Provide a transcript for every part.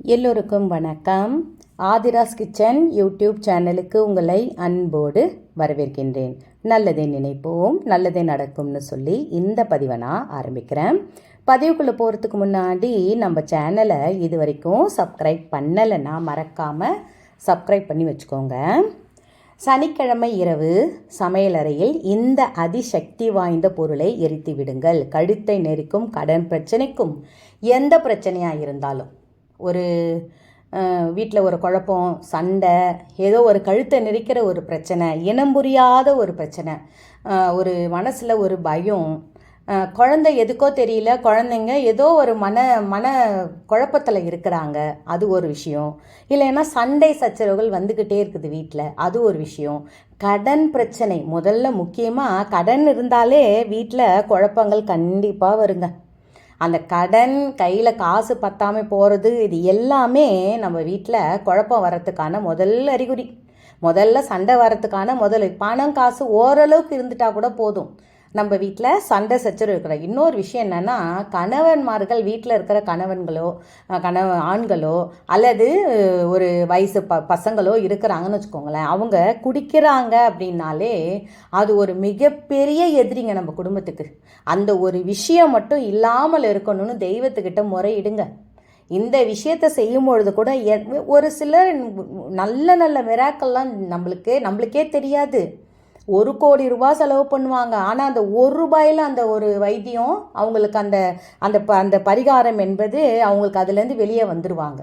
எல்லோருக்கும் வணக்கம். Aadhira's kitchen YouTube சேனலுக்கு உங்களை அன்போடு வரவேற்கின்றேன். நல்லதை நினைப்போம் நல்லதே நடக்கும்னு சொல்லி இந்த பதிவை நான் ஆரம்பிக்கிறேன். பதிவுக்குள்ளே போகிறதுக்கு முன்னாடி நம்ம சேனலை இது வரைக்கும் சப்ஸ்கிரைப் பண்ணலைன்னா மறக்காமல் சப்ஸ்கிரைப் பண்ணி வச்சுக்கோங்க. சனிக்கிழமை இரவு சமையலறையில் இந்த அதிசக்தி வாய்ந்த பொருளை எரித்து விடுங்கள். கழுத்தை நெரிக்கும் கடன் பிரச்சனைக்கும் எந்த பிரச்சனையாக இருந்தாலும். ஒரு வீட்டில் ஒரு குழப்பம் சண்டை ஏதோ ஒரு கழுத்தை நெரிக்கிற ஒரு பிரச்சனை இனம் புரியாத ஒரு பிரச்சனை ஒரு மனசில் ஒரு பயம் குழந்தை எதுக்கோ தெரியல குழந்தைங்க ஏதோ ஒரு மன மன குழப்பத்தில் இருக்கிறாங்க அது ஒரு விஷயம். இல்லைன்னா சண்டை சச்சரவுகள் வந்துக்கிட்டே இருக்குது வீட்டில் அது ஒரு விஷயம். கடன் பிரச்சனை முதல்ல முக்கியமாக கடன் இருந்தாலே வீட்டில் குழப்பங்கள் கண்டிப்பாக வருங்க. அந்த கடன் கையில் காசு பத்தாமல் போகிறது இது எல்லாமே நம்ம வீட்டில் குழப்பம் வரத்துக்கான முதல் அறிகுறி. முதல்ல சண்டை வரத்துக்கான முதல் பணம் காசு ஓரளவுக்கு இருந்துட்டா கூட போதும். நம்ம வீட்டில் சண்டை சச்சரவு இருக்கிற இன்னொரு விஷயம் என்னென்னா கணவன்மார்கள் வீட்டில் இருக்கிற கணவன்களோ கணவ ஆண்களோ அல்லது ஒரு வயசு ப பசங்களோ இருக்கிறாங்கன்னு வச்சுக்கோங்களேன். அவங்க குடிக்கிறாங்க அப்படின்னாலே அது ஒரு மிகப்பெரிய எதிரிங்க நம்ம குடும்பத்துக்கு. அந்த ஒரு விஷயம் மட்டும் இல்லாமல் இருக்கணும்னு தெய்வத்துக்கிட்ட முறையிடுங்க. இந்த விஷயத்தை செய்யும் பொழுது கூட ஒரு சிலர் நல்ல நல்ல மிராக்கள்லாம் நம்மளுக்கு நம்மளுக்கே தெரியாது. ஒரு கோடி ரூபாய் செலவு பண்ணுவாங்க. ஆனால் அந்த ஒரு ரூபாயில் அந்த ஒரு வைத்தியம் அவங்களுக்கு அந்த அந்த ப அந்த பரிகாரம் என்பது அவங்களுக்கு அதுலேருந்து வெளியே வந்துடுவாங்க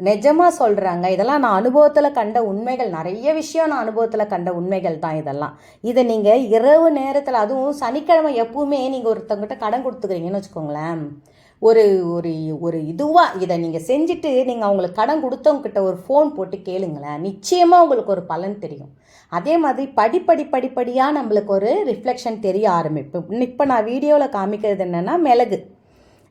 நிஜமாக சொல்கிறாங்க இதெல்லாம் நான் அனுபவத்தில் கண்ட உண்மைகள் நிறைய விஷயம் நான் அனுபவத்தில் கண்ட உண்மைகள் தான் இதெல்லாம். இதை நீங்கள் இரவு நேரத்தில் அதுவும் சனிக்கிழமை எப்பவுமே நீங்கள் ஒருத்தவங்கிட்ட கடன் கொடுத்துக்கிறீங்கன்னு வச்சுக்கோங்களேன். ஒரு ஒரு ஒரு இதுவாக இதை நீங்கள் செஞ்சுட்டு நீங்கள் அவங்களுக்கு கடன் கொடுத்தவங்கக்கிட்ட ஒரு ஃபோன் போட்டு கேளுங்களேன். நிச்சயமாக உங்களுக்கு ஒரு பலன் தெரியும். அதே மாதிரி படிப்படி படிப்படியாக நம்மளுக்கு ஒரு ரிஃப்ளெக்ஷன் தெரிய ஆரம்பிக்கும் இப்போ நான் வீடியோவில் காமிக்கிறது என்னென்னா மிளகு.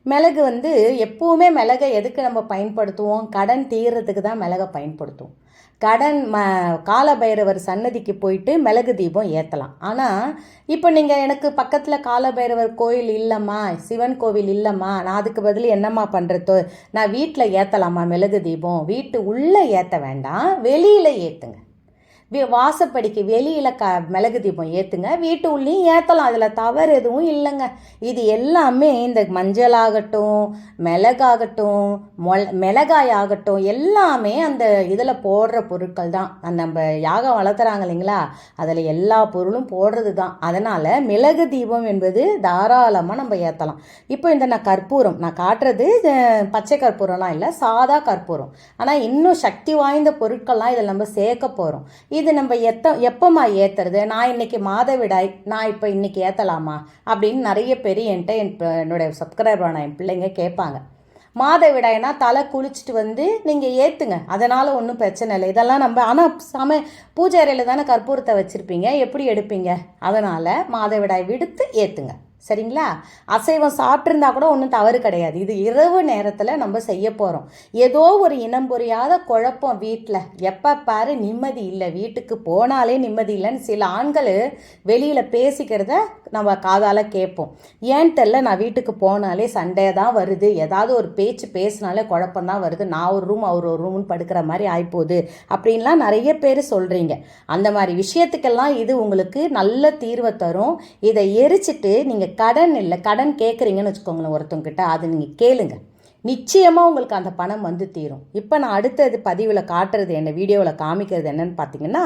மிளகு வந்து எப்போவுமே மிளகை எதுக்கு நம்ம பயன்படுத்துவோம்? கடன் தீர்றதுக்கு தான் மிளகை பயன்படுத்துவோம். கடன் ம காலபைரவர் சன்னதிக்கு போயிட்டு மிளகு தீபம் ஏற்றலாம் ஆனால் இப்போ நீங்கள் எனக்கு பக்கத்தில் காலபைரவர் கோயில் இல்லைம்மா சிவன் கோவில் இல்லைம்மா நான் அதுக்கு பதில் என்னம்மா பண்ணுறதோ நான் வீட்டில் ஏற்றலாமா மிளகு தீபம்? வீட்டு உள்ளே ஏற்ற வேண்டாம் வெளியில் ஏற்றுங்க வாசப்படிக்கு வெளியில் க மிளகு தீபம் ஏற்றுங்க வீட்டு உள்ளேயும் ஏற்றலாம் அதில் தவறு எதுவும் இல்லைங்க. இது எல்லாமே இந்த மஞ்சளாகட்டும் மிளகாகட்டும் மொள் மிளகாய் ஆகட்டும் எல்லாமே அந்த இதில் போடுற பொருட்கள் தான். அந்த நம்ம யாகம் வளர்த்துறாங்க இல்லைங்களா? அதில் எல்லா பொருளும் போடுறது தான். அதனால் மிளகு தீபம் என்பது தாராளமாக நம்ம ஏற்றலாம் இப்போ இந்த நான் கற்பூரம் நான் காட்டுறது பச்சை கற்பூரம்லாம் இல்லை சாதா கற்பூரம். ஆனால் இன்னும் சக்தி வாய்ந்த பொருட்கள்லாம் இதில் நம்ம சேர்க்க போகிறோம் இது நம்ம எத்த எப்போம்மா ஏற்றுறது நான் இன்னைக்கு மாதவிடாய் நான் இப்போ இன்னைக்கு ஏற்றலாமா அப்படின்னு நிறைய பேர் என்கிட்ட என் என்னுடைய சப்ஸ்கிரைபரான என் பிள்ளைங்க கேட்பாங்க. மாதவிடாய்னா தலை குளிச்சுட்டு வந்து நீங்கள் ஏற்றுங்க அதனால் ஒன்றும் பிரச்சனை இல்லை. இதெல்லாம் நம்ம ஆனால் சம பூஜை அறையில் தானே கற்பூரத்தை வச்சுருப்பீங்க? எப்படி எடுப்பீங்க? அதனால் மாதவிடாய் விடுத்து ஏற்றுங்க சரிங்களா? அசைவம் சாப்பிட்ருந்தா கூட ஒன்றும் தவறு கிடையாது. இது இரவு நேரத்தில் நம்ம செய்ய போகிறோம் ஏதோ ஒரு இனம் புரியாத குழப்பம் வீட்டில் எப்போ பாரு நிம்மதி இல்லை. வீட்டுக்கு போனாலே நிம்மதி இல்லைன்னு சில ஆண்கள் வெளியில் பேசிக்கிறத நம்ம காதால் கேட்போம். ஏன் தெரில? நான் வீட்டுக்கு போனாலே சண்டே தான் வருது. ஏதாவது ஒரு பேச்சு பேசினாலே குழப்பம் தான் வருது. நான் ஒரு ரூம் அவர் ஒரு ரூம்னு படுக்கிற மாதிரி ஆகிப்போகுது அப்படின்லாம் நிறைய பேர் சொல்கிறீங்க அந்த மாதிரி விஷயத்துக்கெல்லாம் இது உங்களுக்கு நல்ல தீர்வை தரும். இதை எரிச்சிட்டு நீங்கள் கடன் இல்லை கடன் கேட்குறீங்கன்னு வச்சுக்கோங்களேன் ஒருத்தவங்கிட்ட அது நீங்கள் கேளுங்க. நிச்சயமாக உங்களுக்கு அந்த பணம் வந்து தீரும். இப்போ நான் அடுத்தது பதிவில் காட்டுறது என்ன வீடியோவில் காமிக்கிறது என்னன்னு பார்த்தீங்கன்னா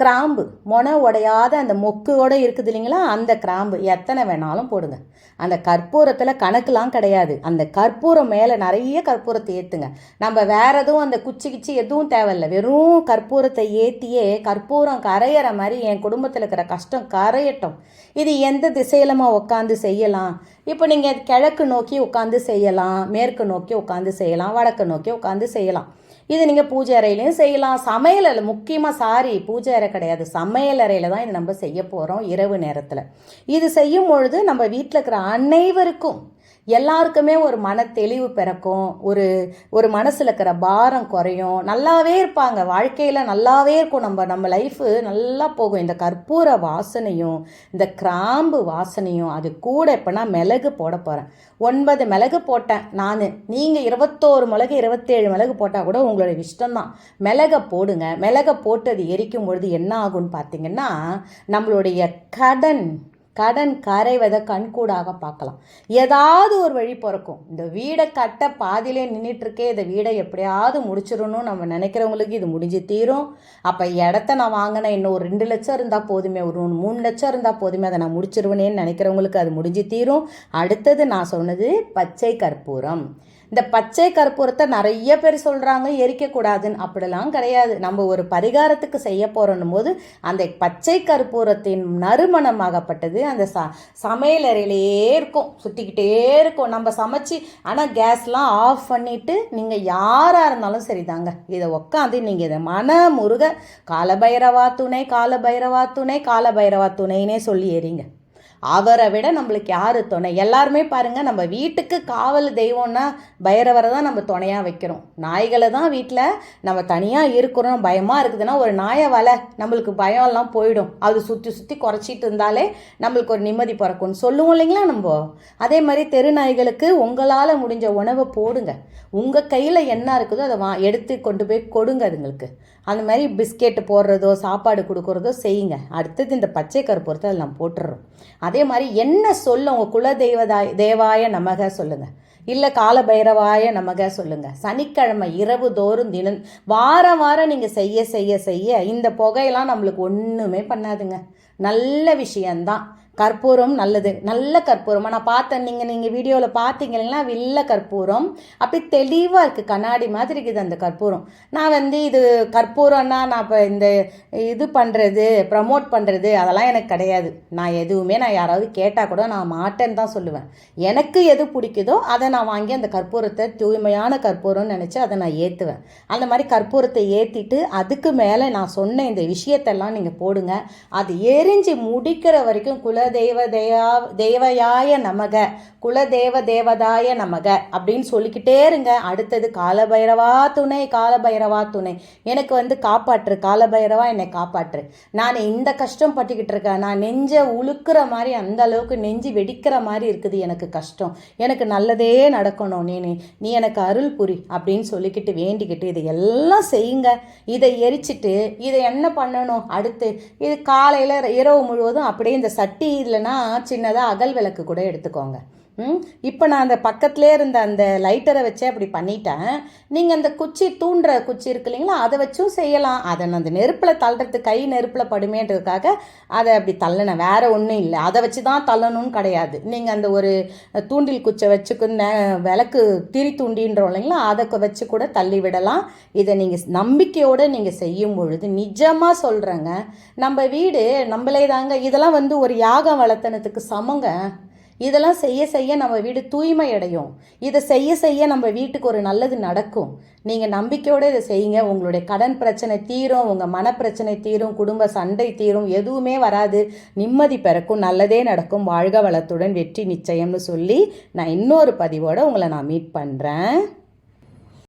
கிராம்பு. மொனை உடையாத அந்த மொக்கோடு இருக்குது இல்லைங்களா? அந்த கிராம்பு. எத்தனை வேணாலும் போடுங்க. அந்த கற்பூரத்தில் கணக்குலாம் கிடையாது. அந்த கற்பூரம் மேலே நிறைய கற்பூரத்தை ஏற்றுங்க நம்ம வேற எதுவும் அந்த குச்சி கிச்சி எதுவும் தேவையில்ல. வெறும் கற்பூரத்தை ஏற்றியே கற்பூரம் கரையிற மாதிரி என் குடும்பத்தில் இருக்கிற கஷ்டம் கரையட்டும். இது எந்த திசையிலமா உட்காந்து செய்யலாம்? இப்போ நீங்கள் கிழக்கு நோக்கி உட்காந்து செய்யலாம் மேற்கு நோக்கி உட்காந்து செய்யலாம் வடக்கு நோக்கி உட்காந்து செய்யலாம். இது நீங்கள் பூஜை அறையிலையும் செய்யலாம். சமையல் அறை முக்கியமாக சாரி பூஜை அறை கிடையாது. சமையல் அறையில் தான் இது நம்ம செய்ய போகிறோம் இரவு நேரத்தில். இது செய்யும் பொழுது நம்ம வீட்டில் இருக்கிற அனைவருக்கும் எல்லாருக்குமே ஒரு மன தெளிவு பிறக்கும். ஒரு ஒரு மனசில் இருக்கிற பாரம் குறையும். நல்லாவே இருப்பாங்க. வாழ்க்கையில் நல்லாவே இருக்கும். நம்ம நம்ம லைஃபு நல்லா போகும். இந்த கற்பூர வாசனையும் இந்த கிராம்பு வாசனையும் அது கூட இப்போ நான் மிளகு போட போகிறேன் ஒன்பது மிளகு போட்டேன். நான். நீங்கள் இருபத்தோரு மிளகு இருபத்தேழு மிளகு போட்டால் கூட உங்களோட இஷ்டம்தான். மிளகை போடுங்க. மிளகை போட்டு அது எரிக்கும் பொழுது என்ன ஆகும்னு பார்த்தீங்கன்னா நம்மளுடைய கடன் கடன் கரைவதை கண்கூடாக பார்க்கலாம். ஏதாவது ஒரு வழி பிறக்கும். இந்த வீடை கட்ட பாதியிலே நின்றுட்டுருக்கே இந்த வீடை எப்படியாவது முடிச்சிடணும் நம்ம நினைக்கிறவங்களுக்கு இது முடிஞ்சு தீரும். அப்போ இடத்த நான் வாங்கினேன் இன்னும் ஒரு ரெண்டு லட்சம் இருந்தால் போதுமே ஒரு மூணு லட்சம் இருந்தால் போதுமே அதை நான் முடிச்சிருவேனேன்னு நினைக்கிறவங்களுக்கு அது முடிஞ்சு தீரும். அடுத்தது நான் சொன்னது பச்சை கற்பூரம். இந்த பச்சை கற்பூரத்தை நிறைய பேர் சொல்கிறாங்க எரிக்கக்கூடாதுன்னு அப்படிலாம் கிடையாது. நம்ம ஒரு பரிகாரத்துக்கு செய்ய போகிறோன்னும் போது அந்த பச்சை கற்பூரத்தின் நறுமணமாகப்பட்டது அந்த ச சமையலறையிலேயே இருக்கும். சுற்றிக்கிட்டே இருக்கும். நம்ம சமைச்சு ஆனால் கேஸ்லாம் ஆஃப் பண்ணிவிட்டு நீங்கள் யாராக இருந்தாலும் சரிதாங்க. இதை உட்காந்து நீங்கள் இதை மன முருக காலபைரவா துணை காலபைரவா துணை காலபைரவா துணைன்னே சொல்லி ஏறிங்க அவரை விட நம்மளுக்கு யார் துணை? எல்லாருமே பாருங்கள் நம்ம வீட்டுக்கு காவல் தெய்வம்னா பைரவரை தான் நம்ம துணையாக வைக்கிறோம். நாய்களை தான் வீட்டில் நம்ம தனியாக இருக்கிறோம். பயமாக இருக்குதுன்னா ஒரு நாயை வலை நம்மளுக்கு பயம்லாம் போயிடும். அது சுற்றி சுற்றி குறைச்சிட்டு இருந்தாலே நம்மளுக்கு ஒரு நிம்மதி பிறக்கும்னு சொல்லுவோம் இல்லைங்களா நம்ம? அதே மாதிரி தெரு நாய்களுக்கு உங்களால் முடிஞ்ச உணவை போடுங்க. உங்கள் கையில் என்ன இருக்குதோ அதை வா எடுத்து கொண்டு போய் கொடுங்க அதுங்களுக்கு. அந்த மாதிரி பிஸ்கெட்டு போடுறதோ சாப்பாடு கொடுக்குறதோ செய்யுங்க. அடுத்தது இந்த பச்சை கருப்பூரத்தை அதில் நான் போட்டுடுறோம் அதே மாதிரி என்ன சொல்ல உங்கள் குல தெய்வதாய் தேவாய நமக சொல்லுங்கள் இல்லை கால பைரவாய நமக சொல்லுங்கள் சனிக்கிழமை இரவு தோறும் தினம் வாரம் வாரம் நீங்கள் செய்ய செய்ய செய்ய இந்த புகையெல்லாம் நம்மளுக்கு ஒன்றுமே பண்ணாதுங்க. நல்ல விஷயந்தான் கற்பூரம் நல்லது. நல்ல கற்பூரம். நான் பார்த்தேன் நீங்கள் நீங்கள் வீடியோவில் பார்த்தீங்க இல்லைங்களா? வெள்ளை கற்பூரம். அப்படி தெளிவாக இருக்குது கண்ணாடி மாதிரி இருக்குது அந்த கற்பூரம். நான் வந்து இது கற்பூரம்னா நான் இப்போ இந்த இது பண்ணுறது ப்ரமோட் பண்ணுறது அதெல்லாம் எனக்கு கிடையாது. நான் எதுவுமே நான் யாராவது கேட்டால் கூட நான் மாட்டேன்னு தான் சொல்லுவேன். எனக்கு எது பிடிக்குதோ அதை நான் வாங்கி அந்த கற்பூரத்தை தூய்மையான கற்பூரம்னு நினச்சி அதை நான் ஏற்றுவேன் அந்த மாதிரி கற்பூரத்தை ஏற்றிட்டு அதுக்கு மேலே நான் சொன்ன இந்த விஷயத்தெல்லாம் நீங்கள் போடுங்க. அது எரிஞ்சு முடிக்கிற வரைக்கும் குளிர் குலதெய்வ தேவா தேவயாய நமக குலதேவ தேவதாய நமக அப்படின்னு சொல்லிக்கிட்டே இருங்க. அடுத்தது காலபைரவா துணை காலபைரவா துணை. எனக்கு வந்து காப்பாற்று காலபைரவா என்னை காப்பாற்று. நான் இந்த கஷ்டம் பட்டுக்கிட்டு இருக்கேன். நான் நெஞ்சை உழுக்கிற மாதிரி அந்த அளவுக்கு நெஞ்சு வெடிக்கிற மாதிரி இருக்குது எனக்கு கஷ்டம். எனக்கு நல்லதே நடக்கணும். நீ நீ எனக்கு அருள் புரி அப்படின்னு சொல்லிக்கிட்டு வேண்டிக்கிட்டு இதை எல்லாம் செய்யுங்க. இதை எரிச்சிட்டு இதை என்ன பண்ணணும்? அடுத்து இது காலையில் இரவு முழுவதும் அப்படியே இந்த சட்டி இல்லைன்னா சின்னதாக அகல் விளக்கு கூட எடுத்துக்கோங்க. இப்போ நான் அந்த பக்கத்துலேயே இருந்த அந்த லைட்டரை வச்சே அப்படி பண்ணிட்டேன். நீங்கள் அந்த குச்சி தூண்டுற குச்சி இருக்கு இல்லைங்களா அதை வச்சும் செய்யலாம். அதை நான் அந்த நெருப்பில் தள்ளுறது கை நெருப்பில் படுமேன்றதுக்காக அதை அப்படி தள்ளினேன். வேறு ஒன்றும் இல்லை. அதை வச்சு தான் தள்ளணும்னு கிடையாது. நீங்கள் அந்த ஒரு தூண்டில் குச்சை வச்சுக்கு விளக்கு திரி தூண்டின்றோம் இல்லைங்களா அதை வச்சு கூட தள்ளி விடலாம். இதை நீங்கள் நம்பிக்கையோடு நீங்கள் செய்யும் பொழுது நிஜமாக சொல்கிறேங்க நம்ம வீடு நம்மளே தாங்க இதெல்லாம் வந்து ஒரு யாகம் வளர்த்தனத்துக்கு சமங்க. இதெல்லாம் செய்ய செய்ய நம்ம வீடு தூய்மை அடையும் இதை செய்ய செய்ய நம்ம வீட்டுக்கு ஒரு நல்லது நடக்கும். நீங்கள் நம்பிக்கையோடு இதை செய்யுங்க. உங்களுடைய கடன் பிரச்சனை தீரும் உங்கள் மனப்பிரச்சனை தீரும் குடும்ப சண்டை தீரும் எதுவுமே வராது. நிம்மதி பிறக்கும் நல்லதே நடக்கும். வாழ்க வளத்துடன் வெற்றி நிச்சயம்னு சொல்லி நான் இன்னொரு பதிவோடு உங்களை நான் மீட் பண்ணுறேன்